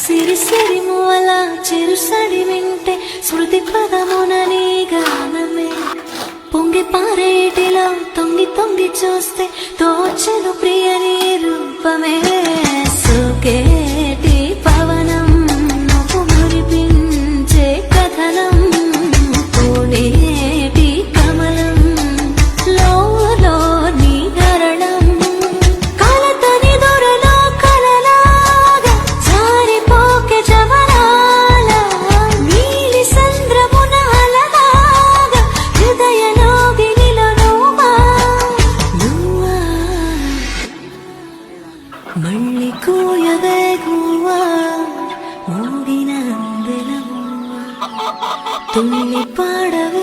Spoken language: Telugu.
సిరి సిరి మూల చిరుసడి వింటే శృతి పదమునని గానమే. పొంగి పారేటిలో తొంగి తొంగి చూస్తే తోచను ప్రియ ಮಳ್ಳಿಕೋಯವೆ ಹೂವ ಮೂಡಿನ ಅಂದೆಲ ಹೂವ ತುಳ್ಳಿ ಪಾಡವೆ